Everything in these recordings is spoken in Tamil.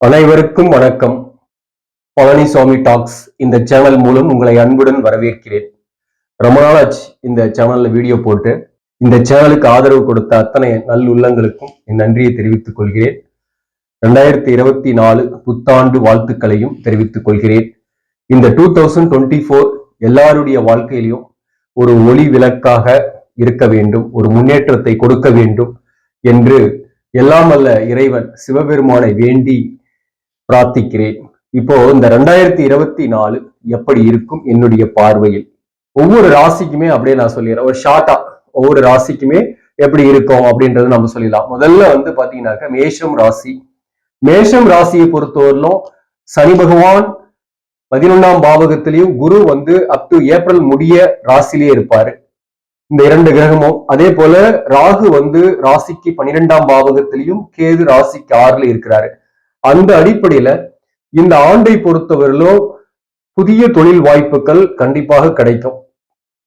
அனைவருக்கும் வணக்கம். பழனிசாமி டாக்ஸ் இந்த சேனல் மூலம் உங்களை அன்புடன் வரவேற்கிறேன். ரொம்ப நாளாச்சு இந்த சேனல்ல வீடியோ போட்டு. இந்த சேனலுக்கு ஆதரவு கொடுத்த அத்தனை நல்லுள்ளங்களுக்கும் என் நன்றியை தெரிவித்துக் கொள்கிறேன். ரெண்டாயிரத்தி இருபத்தி நாலு புத்தாண்டு வாழ்த்துக்களையும் தெரிவித்துக் கொள்கிறேன். இந்த டூ தௌசண்ட் டுவெண்ட்டி ஃபோர் எல்லாருடைய வாழ்க்கையிலும் ஒரு ஒளி விளக்காக இருக்க வேண்டும் ஒரு முன்னேற்றத்தை கொடுக்க வேண்டும் என்று எல்லாம் அல்ல இறைவன் சிவபெருமானை வேண்டி பிரார்த்திக்கிறேன். இப்போ இந்த ரெண்டாயிரத்தி இருபத்தி நாலு எப்படி இருக்கும் என்னுடைய பார்வையில்? ஒவ்வொரு ராசிக்குமே அப்படியே நான் சொல்லிடுறேன். ஒரு ஷார்ட்டா ஒவ்வொரு ராசிக்குமே எப்படி இருக்கும் அப்படின்றது நம்ம சொல்லிடலாம். முதல்ல வந்து பாத்தீங்கன்னாக்க மேஷம் ராசி. மேஷம் ராசியை பொறுத்தவரையிலும் சனி பகவான் பதினொன்னாம் பாவகத்திலையும் குரு வந்து அப் டு ஏப்ரல் முடிய ராசிலேயே இருப்பாரு. இந்த இரண்டு கிரகமும். அதே போல ராகு வந்து ராசிக்கு பன்னிரெண்டாம் பாவகத்திலையும் கேது ராசிக்கு ஆறுல இருக்கிறாரு. அந்த அடிப்படையில இந்த ஆண்டை பொறுத்தவரையிலும் புதிய தொழில் வாய்ப்புகள் கண்டிப்பாக கிடைக்கும்.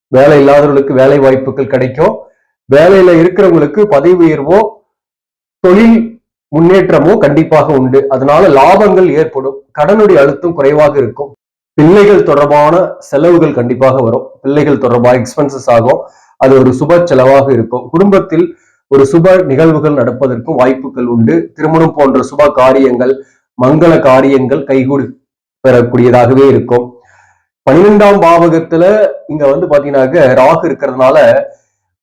வேலை இல்லாதவர்களுக்கு வேலை வாய்ப்புகள் கிடைக்கும். வேலையில இருக்கிறவங்களுக்கு பதவி உயர்வோ தொழில் முன்னேற்றமோ கண்டிப்பாக உண்டு. அதனால லாபங்கள் ஏற்படும். கடனுடைய அழுத்தம் குறைவாக இருக்கும். பிள்ளைகள் தொடர்பான செலவுகள் கண்டிப்பாக வரும். பிள்ளைகள் தொடர்பாக எக்ஸ்பென்சஸ் ஆகும். அது ஒரு சுப செலவாக இருக்கும். குடும்பத்தில் ஒரு சுப நிகழ்வுகள் நடப்பதற்கும் வாய்ப்புகள் உண்டு. திருமணம் போன்ற சுப காரியங்கள் மங்கள காரியங்கள் கைகூடி பெறக்கூடியதாகவே இருக்கும். பன்னிரெண்டாம் பாவகத்துல இங்க வந்து பாத்தீங்கன்னாக்க ராகு இருக்கிறதுனால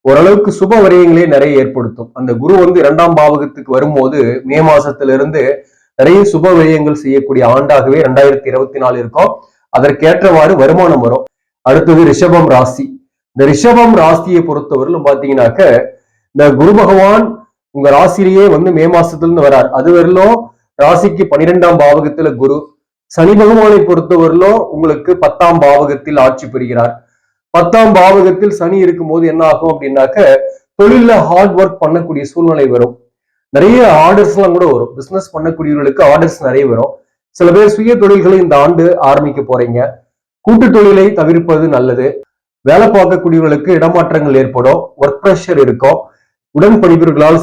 ஓரளவுக்கு சுப விரயங்களே நிறைய ஏற்படுத்தும். அந்த குரு வந்து இரண்டாம் பாவகத்துக்கு வரும்போது மே மாசத்திலிருந்து நிறைய சுப விரயங்கள் செய்யக்கூடிய ஆண்டாகவே ரெண்டாயிரத்தி இருபத்தி நாலு இருக்கும். அதற்கேற்றவாறு வருமானம் வரும். அடுத்தது ரிஷபம் ராசி. இந்த ரிஷபம் ராசியை பொறுத்தவரையிலும் பாத்தீங்கன்னாக்க இந்த குரு பகவான் உங்க ராசிலேயே வந்து மே மாசத்துல இருந்து வரார். அது வரலும் ராசிக்கு பனிரெண்டாம் பாவகத்துல குரு சனி பகவானை பொறுத்தவரையிலும் உங்களுக்கு பத்தாம் பாவகத்தில் ஆட்சி பெறுகிறார் பத்தாம் பாவகத்தில் சனி இருக்கும்போது என்ன ஆகும் அப்படின்னாக்க தொழில ஹார்ட் ஒர்க் பண்ணக்கூடிய சூழ்நிலை வரும். நிறைய ஆர்டர்ஸ் எல்லாம் கூட வரும். பிசினஸ் பண்ணக்கூடியவர்களுக்கு ஆர்டர்ஸ் நிறைய வரும். சில பேர் சுய தொழில்களை இந்த ஆண்டு ஆரம்பிக்க போறீங்க. கூட்டு தொழிலை தவிர்ப்பது நல்லது. வேலை பார்க்கக்கூடியவர்களுக்கு இடமாற்றங்கள் ஏற்படும். ஒர்க் ப்ரெஷர் இருக்கும். உடன்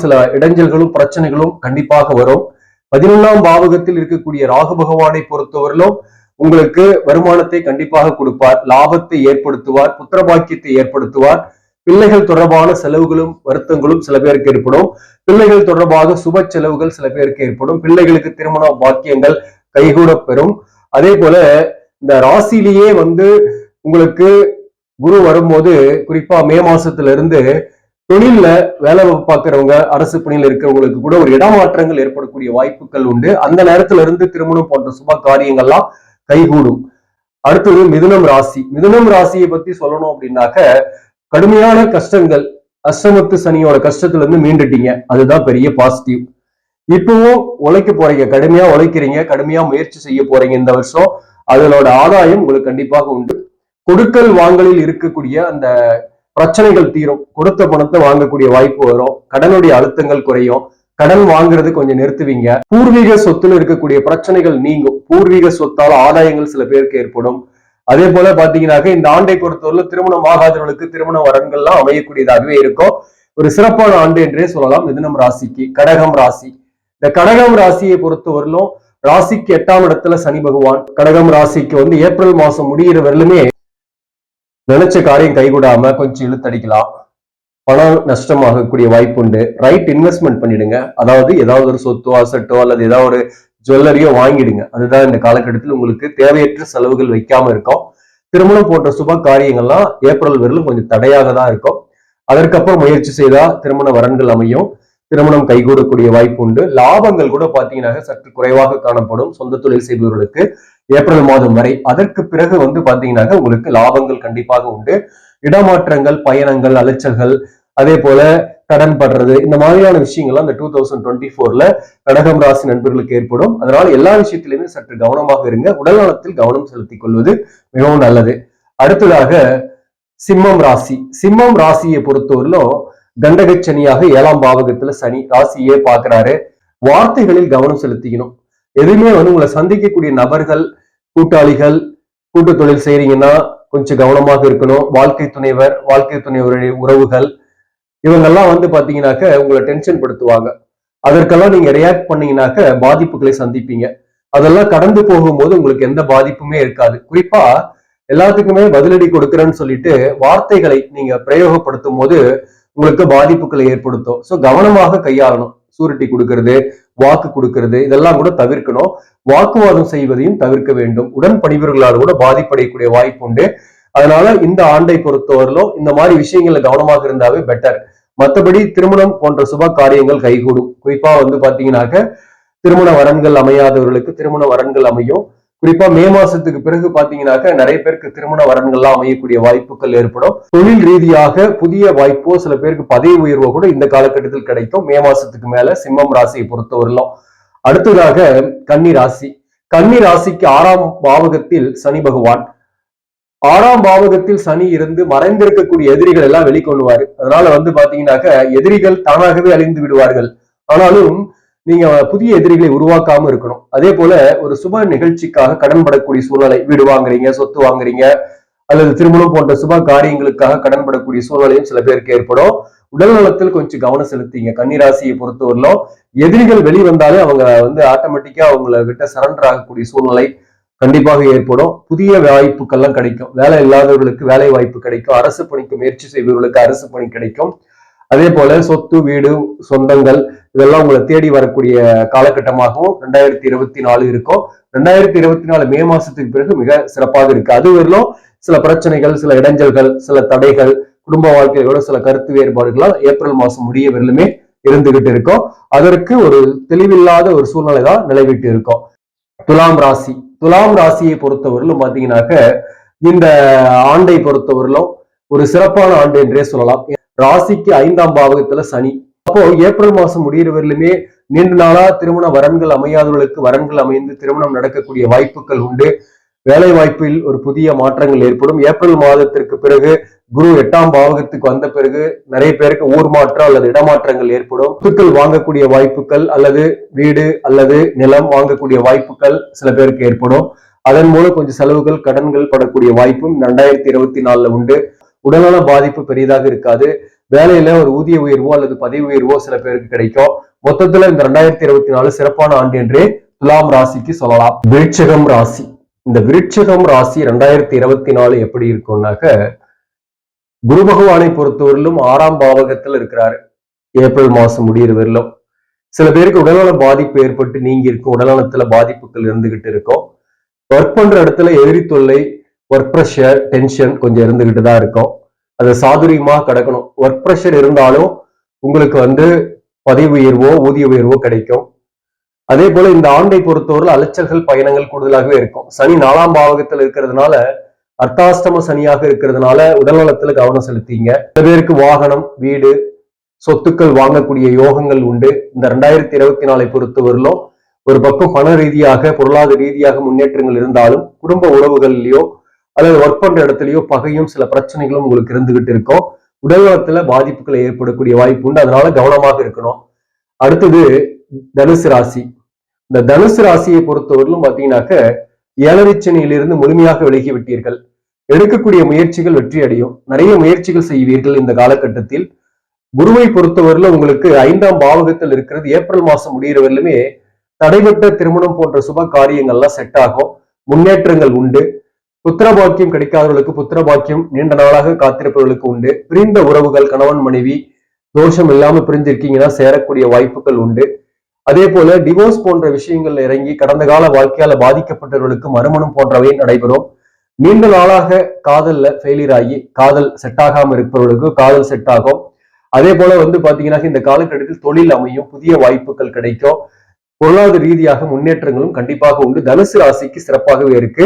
சில இடைஞ்சல்களும் பிரச்சனைகளும் கண்டிப்பாக வரும். பதினொன்றாம் பாவகத்தில் இருக்கக்கூடிய ராகு பகவானை பொறுத்தவரையிலும் உங்களுக்கு வருமானத்தை கண்டிப்பாக கொடுப்பார். லாபத்தை ஏற்படுத்துவார் புத்திரபாக்கியத்தை ஏற்படுத்துவார். பிள்ளைகள் தொடர்பான செலவுகளும் வருத்தங்களும் சில பேருக்கு ஏற்படும். பிள்ளைகள் தொடர்பாக சுப செலவுகள் சில பேருக்கு ஏற்படும். பிள்ளைகளுக்கு திருமண பாக்கியங்கள் கைகூட பெறும். அதே போல இந்த ராசியிலேயே வந்து உங்களுக்கு குரு வரும்போது குறிப்பா மே மாசத்துல இருந்து தொழில்ல வேலை பார்க்கறவங்க அரசு பணியில் இருக்கிறவங்களுக்கு கூட ஒரு இடமாற்றங்கள் ஏற்படக்கூடிய வாய்ப்புகள் உண்டு. அந்த நேரத்துல இருந்து திருமணம் போன்ற சுப காரியங்கள்லாம் கைகூடும். அடுத்தது மிதுனம் ராசி. மிதுனம் ராசியை பத்தி சொல்லணும் அப்படின்னாக்க கடுமையான கஷ்டங்கள் அஷ்டமத்து சனியோட கஷ்டத்துல இருந்து மீண்டுட்டீங்க. அதுதான் பெரிய பாசிட்டிவ் இப்பவும் உழைக்க போறீங்க. கடுமையா உழைக்கிறீங்க. கடுமையா முயற்சி செய்ய போறீங்க இந்த வருஷம். அதனோட ஆதாயம் உங்களுக்கு கண்டிப்பாக உண்டு. கொடுக்கல் வாங்கலில் இருக்கக்கூடிய அந்த பிரச்சனைகள் தீரும். கொடுத்த பணத்தை வாங்கக்கூடிய வாய்ப்பு வரும். கடனுடைய அழுத்தங்கள் குறையும். கடன் வாங்குறது கொஞ்சம் நிறுத்துவீங்க. பூர்வீக சொத்துல இருக்கக்கூடிய பிரச்சனைகள் நீங்கும். பூர்வீக சொத்தால் ஆதாயங்கள் சில பேருக்கு ஏற்படும். அதே போல பாத்தீங்கன்னாக்க இந்த ஆண்டை பொறுத்தவரை திருமணம் ஆகாதவர்களுக்கு திருமண வரன்கள்லாம் அமையக்கூடியதாகவே இருக்கும். ஒரு சிறப்பான ஆண்டு என்றே சொல்லலாம். மிதுனம் ராசிக்கு கடகம் ராசி. இந்த கடகம் ராசியை பொறுத்தவரையிலும் ராசிக்கு எட்டாம் இடத்துல சனி பகவான். கடகம் ராசிக்கு வந்து ஏப்ரல் மாசம் முடிகிற வரலுமே நினைச்ச காரியம் கைகூடாம கொஞ்சம் இழுத்தடிக்கலாம். பணம் நஷ்டமாகக்கூடிய வாய்ப்பு உண்டு. ரைட் இன்வெஸ்ட்மெண்ட் பண்ணிடுங்க. அதாவது ஏதாவது ஒரு சொத்தோ அசட்டோ அல்லது ஏதாவது ஒரு ஜுவல்லரியோ வாங்கிடுங்க. அதுதான் இந்த காலகட்டத்தில் உங்களுக்கு தேவையற்ற செலவுகள் வைக்காம இருக்கும். திருமணம் போன்ற சுப காரியங்கள்லாம் ஏப்ரல் வரலும் கொஞ்சம் தடையாக தான் இருக்கும். அதற்கப்புறம் முயற்சி செய்தா திருமண வரன்கள் அமையும். திருமணம் கைகூடக்கூடிய வாய்ப்பு உண்டு லாபங்கள் கூட பாத்தீங்கன்னா சற்று குறைவாக காணப்படும். சொந்த தொழில் செய்பவர்களுக்கு ஏப்ரல் மாதம் வரை. அதற்கு பிறகு வந்து பாத்தீங்கன்னா உங்களுக்கு லாபங்கள் கண்டிப்பாக உண்டு. இடமாற்றங்கள் பயணங்கள் அலைச்சல்கள் அதே போல கடன் படுறது இந்த மாதிரியான விஷயங்கள்லாம் இந்த டூ தௌசண்ட் டுவெண்ட்டி ஃபோர்ல கடகம் ராசி நண்பர்களுக்கு ஏற்படும். அதனால எல்லா விஷயத்திலுமே சற்று கவனமாக இருங்க. உடல் நலத்தில் கவனம் செலுத்திக் கொள்வது மிகவும் நல்லது. அடுத்ததாக சிம்மம் ராசி. சிம்மம் ராசியை பொறுத்தவரையிலும் கண்டகச்சனியாக ஏழாம் பாவகத்துல சனி ராசியே பாக்குறாரு வார்த்தைகளில் கவனம் செலுத்திக்கணும். எதுவுமே வந்து உங்களை சந்திக்கக்கூடிய நபர்கள் கூட்டாளிகள் கூட்டு தொழில் செய்றீங்கன்னா கொஞ்சம் கவனமாக இருக்கணும். வாழ்க்கை துணைவர் வாழ்க்கை துணைவருடைய உறவுகள் இவங்கெல்லாம் வந்து பாத்தீங்கன்னாக்க உங்களை டென்ஷன் படுத்துவாங்க. அதற்கெல்லாம் நீங்க ரியாக்ட் பண்ணீங்கன்னாக்க பாதிப்புகளை சந்திப்பீங்க. அதெல்லாம் கடந்து போகும்போது உங்களுக்கு எந்த பாதிப்புமே இருக்காது. குறிப்பா எல்லாத்துக்குமே பதிலடி கொடுக்குறேன்னு சொல்லிட்டு வார்த்தைகளை நீங்க பிரயோகப்படுத்தும் போது உங்களுக்கு பாதிப்புகளை ஏற்படுத்தும். ஸோ கவனமாக கையாளணும். சூரிட்டி கொடுக்கறது வாக்கு கொடுக்கறது இதெல்லாம் கூட தவிர்க்கணும். வாக்குவாதம் செய்வதையும் தவிர்க்க வேண்டும். உடன் பணிபுரிகளால் கூட பாதிப்படையக்கூடிய வாய்ப்பு உண்டு. அதனால இந்த ஆண்டை பொறுத்தவரையிலும் இந்த மாதிரி விஷயங்கள்ல கவனமாக இருந்தாவே பெட்டர் மற்றபடி திருமணம் போன்ற சுப காரியங்கள் கைகூடும். குறிப்பா வந்து பாத்தீங்கன்னாக்க திருமண வரன்கள் அமையாதவர்களுக்கு திருமண வரன்கள் அமையும். குறிப்பா மே மாசத்துக்கு பிறகு பாத்தீங்கன்னாக்க நிறைய பேருக்கு திருமண வரன்கள்லாம் அமையக்கூடிய வாய்ப்புகள் ஏற்படும். தொழில் ரீதியாக புதிய வாய்ப்போ சில பேருக்கு பதவி உயர்வோ கூட இந்த காலகட்டத்தில் கிடைக்கும். மே மாசத்துக்கு மேல சிம்மம் ராசியை பொறுத்தவரையிலும். அடுத்ததாக கன்னி ராசி. கன்னி ராசிக்கு ஆறாம் பாவகத்தில் சனி பகவான். ஆறாம் பாவகத்தில் சனி இருந்து மறைந்திருக்கக்கூடிய எதிரிகள் எல்லாம் வெளிக்கொண்டுவாரு அதனால வந்து பாத்தீங்கன்னாக்க எதிரிகள் தானாகவே அழிந்து விடுவார்கள். ஆனாலும் நீங்க புதிய எதிரிகளை உருவாக்காம இருக்கணும். அதே போல ஒரு சுப நிகழ்ச்சிக்காக கடன் படக்கூடிய சூழ்நிலை வீடு வாங்குறீங்க சொத்து வாங்குறீங்க அல்லது திருமணம் போன்ற சுப காரியங்களுக்காக கடன் படக்கூடிய சூழ்நிலையும் சில பேருக்கு ஏற்படும். உடல் நலத்தில் கொஞ்சம் கவனம் செலுத்திங்க. கன்னிராசியை பொறுத்தவரையிலும் எதிரிகள் வெளிவந்தாலே அவங்க வந்து ஆட்டோமேட்டிக்கா அவங்கள விட்ட சரண்டர் ஆகக்கூடிய சூழ்நிலை கண்டிப்பாக ஏற்படும். புதிய வாய்ப்புகள்லாம் கிடைக்கும். வேலை இல்லாதவர்களுக்கு வேலை வாய்ப்பு கிடைக்கும். அரசு பணிக்கு முயற்சி செய்பவர்களுக்கு அரசு பணி கிடைக்கும். அதே போல சொத்து வீடு சொந்தங்கள் இதெல்லாம் உங்களை தேடி வரக்கூடிய காலகட்டமாகவும் ரெண்டாயிரத்தி இருபத்தி நாலு இருக்கும். ரெண்டாயிரத்தி இருபத்தி நாலு மே மாசத்துக்கு பிறகு மிக சிறப்பாக இருக்கு. அது வரலும் சில பிரச்சனைகள் சில இடைஞ்சல்கள் சில தடைகள் குடும்ப வாழ்க்கையோட சில கருத்து வேறுபாடுகளால் ஏப்ரல் மாசம் முடிய வரலுமே இருந்துகிட்டு இருக்கும். அதற்கு ஒரு தெளிவில்லாத ஒரு சூழ்நிலை தான் நிலைவிட்டு இருக்கும். துலாம் ராசி. துலாம் ராசியை பொறுத்தவரையிலும் பாத்தீங்கன்னாக்க இந்த ஆண்டை பொறுத்தவரையிலும் ஒரு சிறப்பான ஆண்டு என்றே சொல்லலாம். ராசிக்கு ஐந்தாம் பாவகத்துல சனி. அப்போ ஏப்ரல் மாசம் முடிகிற வரையிலுமே நீண்ட நாளா திருமண வரன்கள் அமையாதவர்களுக்கு வரன்கள் அமைந்து திருமணம் நடக்கக்கூடிய வாய்ப்புகள் உண்டு. வேலை வாய்ப்பில் ஒரு புதிய மாற்றங்கள் ஏற்படும். ஏப்ரல் மாதத்திற்கு பிறகு குரு எட்டாம் பாவகத்துக்கு வந்த பிறகு நிறைய பேருக்கு ஊர் மாற்றம் அல்லது இடமாற்றங்கள் ஏற்படும். சொத்துக்கள் வாங்கக்கூடிய வாய்ப்புகள் அல்லது வீடு அல்லது நிலம் வாங்கக்கூடிய வாய்ப்புகள் சில பேருக்கு ஏற்படும். அதன் மூலம் கொஞ்சம் செலவுகள் கடன்கள் படக்கூடிய வாய்ப்பும் ரெண்டாயிரத்தி இருபத்தி நாலுல உண்டு. உடல்நல பாதிப்பு பெரிதாக இருக்காது. வேலையில ஒரு ஊதிய உயர்வோ அல்லது பதவி உயர்வோ சில பேருக்கு கிடைக்கும். மொத்தத்துல இந்த ரெண்டாயிரத்தி இருபத்தி நாலு சிறப்பான ஆண்டு என்றே துலாம் ராசிக்கு சொல்லலாம். விருட்சகம் ராசி. இந்த விருட்சகம் ராசி ரெண்டாயிரத்தி இருபத்தி நாலு எப்படி இருக்கும்னாக்க குரு பகவானை பொறுத்தவரையிலும் ஆறாம் பாவகத்தில் இருக்கிறாரு. ஏப்ரல் மாசம் முடியிற சில பேருக்கு உடல்நல பாதிப்பு ஏற்பட்டு நீங்கி இருக்கும். உடல்நலத்துல பாதிப்புகள் இருந்துகிட்டு இருக்கும். ஒர்க் பண்ற இடத்துல எதிரி தொல்லை ஒர்க் ப்ரெஷர் டென்ஷன் கொஞ்சம் இருந்துகிட்டு தான் இருக்கும். அதை சாதுரியமா கிடக்கணும். ஒர்க் ப்ரெஷர் இருந்தாலும் உங்களுக்கு வந்து பதவி உயர்வோ ஊதிய உயர்வோ கிடைக்கும். அதே போல இந்த ஆண்டை பொறுத்தவரை அலைச்சல்கள் பயணங்கள் கூடுதலாகவே இருக்கும். சனி நாலாம் பாவகத்தில் இருக்கிறதுனால அர்த்தாஷ்டம சனியாக இருக்கிறதுனால உடல்நலத்துல கவனம் செலுத்திங்க. சில பேருக்கு வாகனம் வீடு சொத்துக்கள் வாங்கக்கூடிய யோகங்கள் உண்டு. இந்த ரெண்டாயிரத்தி இருபத்தி நாலை பொறுத்தவரையிலும் ஒரு பக்கம் பண ரீதியாக பொருளாதார ரீதியாக முன்னேற்றங்கள் இருந்தாலும் குடும்ப உறவுகள்லயோ அல்லது ஒர்க் பண்ற இடத்துலயோ பகையும் சில பிரச்சனைகளும் உங்களுக்கு இருந்துகிட்டு இருக்கும். உடல்நலத்துல பாதிப்புகளை ஏற்படக்கூடிய வாய்ப்பு உண்டு. அதனால கவனமாக இருக்கணும். அடுத்தது தனுசு ராசி. இந்த தனுசு ராசியை பொறுத்தவரையிலும் பாத்தீங்கன்னாக்க ஏழரை முழுமையாக விலகி விட்டீர்கள். எடுக்கக்கூடிய முயற்சிகள் வெற்றி அடையும். நிறைய முயற்சிகள் செய்வீர்கள் இந்த காலகட்டத்தில். குருவை பொறுத்தவரையில உங்களுக்கு ஐந்தாம் பாவகத்தில் இருக்கிறது. ஏப்ரல் மாசம் முடிகிற வரலுமே தடைபட்ட திருமணம் போன்ற சுப காரியங்கள்லாம் செட் ஆகும். முன்னேற்றங்கள் உண்டு. புத்திர பாக்கியம் கிடைக்காதவர்களுக்கு புத்திர பாக்கியம் நீண்ட நாளாக காத்திருப்பவர்களுக்கு உண்டு. பிரிந்த உறவுகள் கணவன் மனைவி தோஷம் இல்லாம பிரிஞ்சிருக்கீங்கன்னா சேரக்கூடிய வாய்ப்புகள் உண்டு. அதே போல டிவோர்ஸ் போன்ற விஷயங்கள் இறங்கி கடந்த கால வாழ்க்கையால பாதிக்கப்பட்டவர்களுக்கு மறுமணம் போன்றவை நடைபெறும். நீண்ட நாளாக காதல்ல ஃபெயிலியர் ஆகி காதல் செட் ஆகாம இருப்பவர்களுக்கு காதல் செட் ஆகும். அதே போல வந்து பாத்தீங்கன்னா இந்த காலகட்டத்தில் தொழில் அமையும் புதிய வாய்ப்புகள் கிடைக்கும். பொருளாதார ரீதியாக முன்னேற்றங்களும் கண்டிப்பாக உண்டு. தனுசு ராசிக்கு சிறப்பாகவே இருக்கு.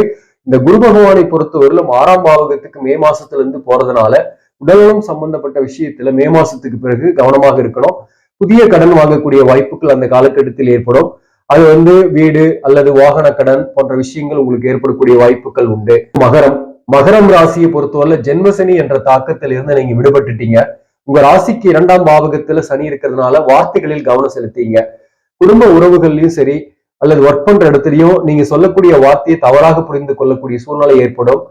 இந்த குரு பகவானை பொறுத்தவரையிலும் ஆறாம் பாவகத்துக்கு மே மாசத்துல இருந்து போறதுனால உடல்நலம் சம்பந்தப்பட்ட விஷயத்துல மே மாசத்துக்கு பிறகு கவனமாக இருக்கணும். புதிய கடன் வாங்கக்கூடிய வாய்ப்புகள் அந்த காலகட்டத்தில் ஏற்படும். அது வந்து வீடு அல்லது வாகன கடன் போன்ற விஷயங்கள் உங்களுக்கு ஏற்படக்கூடிய வாய்ப்புகள் உண்டு. மகரம். மகரம் ராசியை பொறுத்தவரை ஜென்மசனி என்ற தாக்கத்தில் இருந்து நீங்க விடுபட்டுட்டீங்க. உங்க ராசிக்கு இரண்டாம் பாவகத்துல சனி இருக்கிறதுனால வார்த்தைகளில் கவனம் செலுத்தீங்க. குடும்ப உறவுகள்லயும் சரி அல்லது ஒர்க் பண்ற இடத்துலயும் நீங்க சொல்லக்கூடிய வார்த்தையை தவறாக புரிந்து கொள்ளக்கூடிய சூழ்நிலை ஏற்படும்.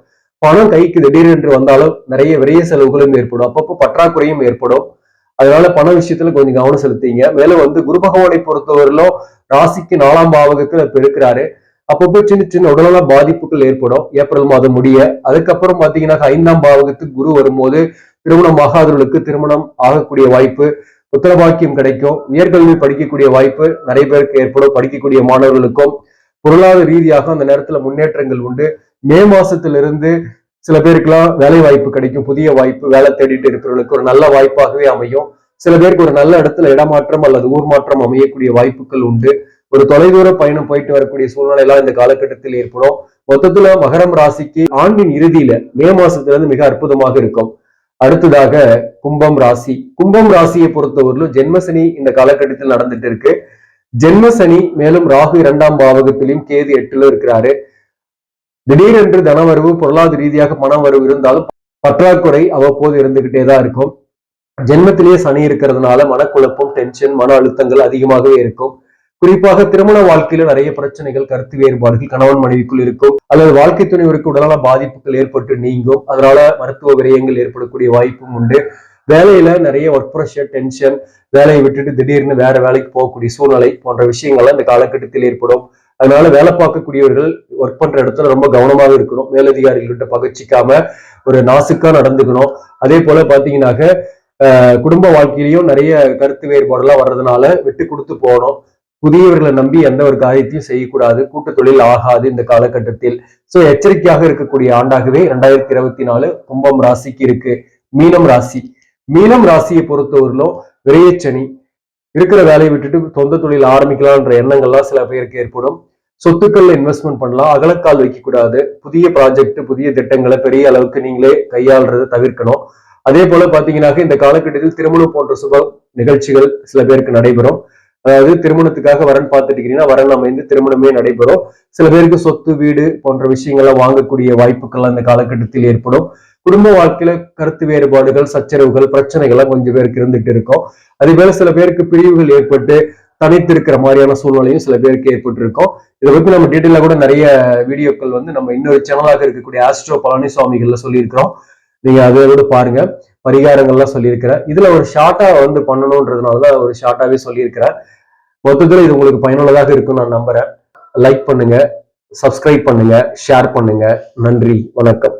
பணம் கைக்கு திடீரென்று வந்தாலும் நிறைய விரைய செலவுகளும் ஏற்படும். அப்பப்போ பற்றாக்குறையும் ஏற்படும். அதனால பண விஷயத்துல கொஞ்சம் கவனம் செலுத்தீங்க. மேலும் வந்து குரு பகவானை பொறுத்தவரையிலும் ராசிக்கு நாலாம் பாவகத்துல இப்ப இருக்கிறாரு. அப்பப்போ சின்ன சின்ன உடல்நல பாதிப்புகள் ஏற்படும். ஏப்ரல் மாதம் முடிய அதுக்கப்புறம் பாத்தீங்கன்னா ஐந்தாம் பாவகத்துக்கு குரு வரும்போது திருமணம் ஆகாதவர்களுக்கு திருமணம் ஆகக்கூடிய வாய்ப்பு உத்தரவாக்கியம் கிடைக்கும். உயர்கல்வி படிக்கக்கூடிய வாய்ப்பு நிறைய பேருக்கு ஏற்படும். படிக்கக்கூடிய மாணவர்களுக்கும் பொருளாதார ரீதியாக அந்த நேரத்துல முன்னேற்றங்கள் உண்டு. மே மாசத்திலிருந்து சில பேருக்குலாம் வேலை வாய்ப்பு கிடைக்கும். புதிய வாய்ப்பு வேலை தேடிட்டு இருக்கிறவர்களுக்கு ஒரு நல்ல வாய்ப்பாகவே அமையும். சில பேருக்கு ஒரு நல்ல இடத்துல இடமாற்றம் அல்லது ஊர் மாற்றம் அமையக்கூடிய வாய்ப்புகள் உண்டு. ஒரு தொலைதூர பயணம் போயிட்டு வரக்கூடிய சூழ்நிலை எல்லாம் இந்த காலகட்டத்தில் ஏற்படும். மொத்தத்துல மகரம் ராசிக்கு ஆண்டின் இறுதியில மே மாசத்துல இருந்து மிக அற்புதமாக இருக்கும். அடுத்ததாக கும்பம் ராசி. கும்பம் ராசியை பொறுத்தவரையிலும் ஜென்மசனி இந்த காலகட்டத்தில் நடந்துட்டு இருக்கு ஜென்மசனி மேலும் ராகு இரண்டாம் பாவகத்திலையும் கேது எட்டுல இருக்கிறாரு. திடீரென்று தனவரவு பொருளாதார ரீதியாக பண வரவு இருந்தாலும் பற்றாக்குறை அவ்வப்போது இருந்துகிட்டே தான் இருக்கும். ஜென்மத்திலேயே சனி இருக்கிறதுனால மனக்குழப்பம் டென்ஷன் மன அழுத்தங்கள் அதிகமாகவே இருக்கும். குறிப்பாக திருமண வாழ்க்கையில நிறைய பிரச்சனைகள் கருத்து வேறுபாடுகள் கணவன் மனைவிக்குள் இருக்கும் அல்லது வாழ்க்கை துணைவருக்கு உடல்நல பாதிப்புகள் ஏற்பட்டு நீங்கும் அதனால மருத்துவ விரயங்கள் ஏற்படக்கூடிய வாய்ப்பும் உண்டு. வேலையில நிறைய ஒர்க் ப்ரெஷர் டென்ஷன் வேலையை விட்டுட்டு திடீர்னு வேற வேலைக்கு போகக்கூடிய சூழ்நிலை போன்ற விஷயங்கள்லாம் இந்த காலகட்டத்தில் ஏற்படும். அதனால வேலை பார்க்கக்கூடியவர்கள் ஒர்க் பண்ற இடத்துல ரொம்ப கவனமாக இருக்கணும். மேலதிகாரிகள்கிட்ட பகச்சிக்காம ஒரு நாசுக்கா நடந்துக்கணும். அதே போல பாத்தீங்கன்னாக்க குடும்ப வாழ்க்கையிலையும் நிறைய கருத்து வேறுபாடுலாம் வர்றதுனால விட்டு கொடுத்து போகணும். புதியவர்களை நம்பி எந்த ஒரு காரியத்தையும் செய்யக்கூடாது கூட்டு தொழில் ஆகாது இந்த காலகட்டத்தில். சோ எச்சரிக்கையாக இருக்கக்கூடிய ஆண்டாகவே இரண்டாயிரத்தி இருபத்தி நாலு கும்பம் ராசிக்கு இருக்கு. மீனம் ராசி. மீனம் ராசியை பொறுத்தவரையிலும் விரையச்சனி இருக்கிற வேலையை விட்டுட்டு சொந்த தொழில் ஆரம்பிக்கலாம்ன்ற எண்ணங்கள்லாம் சில பேருக்கு ஏற்படும். சொத்துக்கள்ல இன்வெஸ்ட்மெண்ட் பண்ணலாம். அகலக்கால் வைக்கக்கூடாது. புதிய ப்ராஜெக்ட் புதிய திட்டங்களை பெரிய அளவுக்கு நீங்களே கையாளுறதை தவிர்க்கணும். அதே போல பாத்தீங்கன்னாக்க இந்த காலகட்டத்தில் திருமணம் போன்ற சுப நிகழ்ச்சிகள் சில பேருக்கு நடைபெறும். அதாவது திருமணத்துக்காக வரன் பார்த்துட்டீங்கன்னா வரன் அமைந்து திருமணமே நடைபெறும். சில பேருக்கு சொத்து வீடு போன்ற விஷயங்கள்லாம் வாங்கக்கூடிய வாய்ப்புகள் அந்த காலகட்டத்தில் ஏற்படும். குடும்ப வாழ்க்கையில கருத்து வேறுபாடுகள் சச்சரவுகள் பிரச்சனைகள்லாம் கொஞ்சம் பேருக்கு இருந்துட்டு இருக்கும். அதே போல சில பேருக்கு பிரிவுகள் ஏற்பட்டு தனித்து இருக்கிற மாதிரியான சூழ்நிலையும் சில பேருக்கு ஏற்பட்டு இருக்கும் இதை பத்தி நம்ம டீட்டெயிலா கூட நிறைய வீடியோக்கள் வந்து நம்ம இன்னொரு சேனலாக இருக்கக்கூடிய ஆஸ்ட்ரோ பழனிசாமிகள்ல சொல்லியிருக்கிறோம். நீங்க அதை விட பாருங்க. பரிகாரங்கள்லாம் சொல்லியிருக்கிறார். இதுல ஒரு ஷார்ட்டா வந்து பண்ணணும்ன்றதுனாலதான் ஒரு ஷார்ட்டாவே சொல்லியிருக்கிறேன் மொத்தத்தில் இது உங்களுக்கு பயனுள்ளதாக இருக்கும் நான் நம்புறேன். லைக் பண்ணுங்க சப்ஸ்கிரைப் பண்ணுங்க ஷேர் பண்ணுங்க. நன்றி வணக்கம்.